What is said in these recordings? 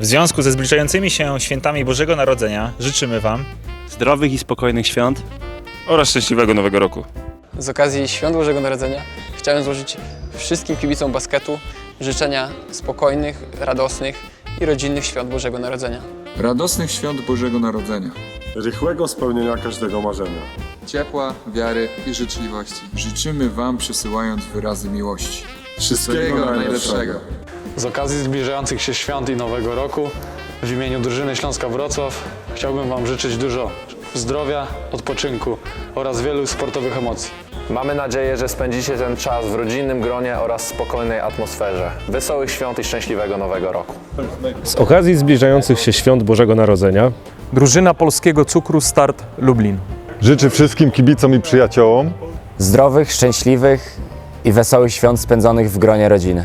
W związku ze zbliżającymi się świętami Bożego Narodzenia życzymy Wam Zdrowych i spokojnych świąt. oraz szczęśliwego nowego roku. Z okazji Świąt Bożego Narodzenia chciałem złożyć wszystkim kibicom basketu życzenia spokojnych, radosnych i rodzinnych Świąt Bożego Narodzenia. Radosnych świąt Bożego Narodzenia. rychłego spełnienia każdego marzenia. ciepła, wiary i życzliwości. Życzymy Wam przesyłając wyrazy miłości. Wszystkiego najlepszego. Z okazji zbliżających się świąt i Nowego Roku w imieniu drużyny Śląska Wrocław chciałbym Wam życzyć dużo zdrowia, odpoczynku oraz wielu sportowych emocji. Mamy nadzieję, że spędzicie ten czas w rodzinnym gronie oraz spokojnej atmosferze. Wesołych świąt i szczęśliwego nowego roku. Z okazji zbliżających się świąt Bożego Narodzenia Drużyna Polskiego Cukru Start Lublin. Życzę wszystkim kibicom i przyjaciołom Zdrowych, szczęśliwych i wesołych świąt spędzonych w gronie rodziny.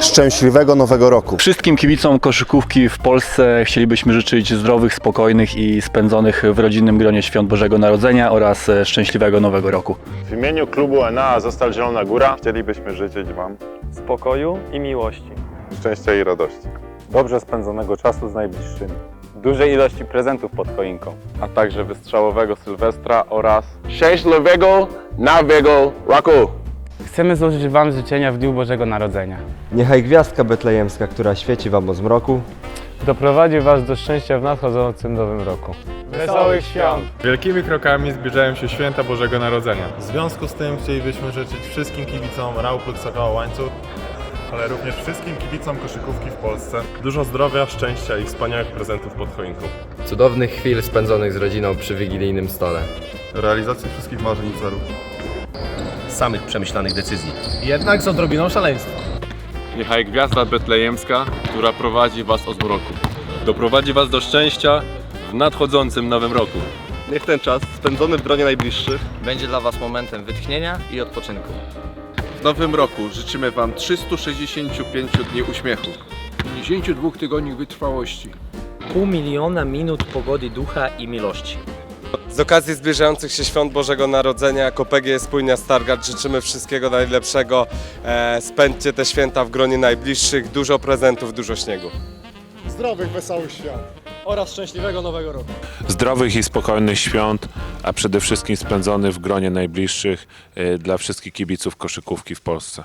Szczęśliwego nowego roku. Wszystkim kibicom koszykówki w Polsce chcielibyśmy życzyć zdrowych, spokojnych i spędzonych w rodzinnym gronie świąt Bożego Narodzenia oraz e, szczęśliwego nowego roku. W imieniu klubu ENA Zostal Zielona Góra chcielibyśmy życzyć Wam Spokoju i miłości. szczęścia i radości. Dobrze spędzonego czasu z najbliższymi. Dużej ilości prezentów pod choinką. A także wystrzałowego Sylwestra oraz szczęśliwego nowego roku. Chcemy złożyć Wam życzenia w Dniu Bożego Narodzenia. Niechaj gwiazdka betlejemska, która świeci Wam o zmroku, Doprowadzi Was do szczęścia w nadchodzącym nowym roku. Wesołych świąt! Wielkimi krokami zbliżają się święta Bożego Narodzenia. W związku z tym chcielibyśmy życzyć wszystkim kibicom Rał Plus Sokoła Łańcuch, ale również wszystkim kibicom koszykówki w Polsce dużo zdrowia, szczęścia i wspaniałych prezentów pod choinką. Cudownych chwil spędzonych z rodziną przy wigilijnym stole. Realizacji wszystkich marzeń i celów. Samych przemyślanych decyzji. Jednak z odrobiną szaleństwa. Niechaj gwiazda betlejemska, która prowadzi Was od zmroku, doprowadzi Was do szczęścia w nadchodzącym nowym roku. Niech ten czas spędzony w gronie najbliższych Będzie dla Was momentem wytchnienia i odpoczynku. W nowym roku życzymy Wam 365 dni uśmiechu. 52 tygodni wytrwałości. Pół miliona minut pogody ducha i miłości. Z okazji zbliżających się świąt Bożego Narodzenia jako PGS Spójnia Stargard życzymy wszystkiego najlepszego. E, spędźcie te święta w gronie najbliższych, dużo prezentów, dużo śniegu. Zdrowych, wesołych świąt oraz szczęśliwego Nowego Roku. Zdrowych i spokojnych świąt, a przede wszystkim spędzonych w gronie najbliższych y, dla wszystkich kibiców koszykówki w Polsce.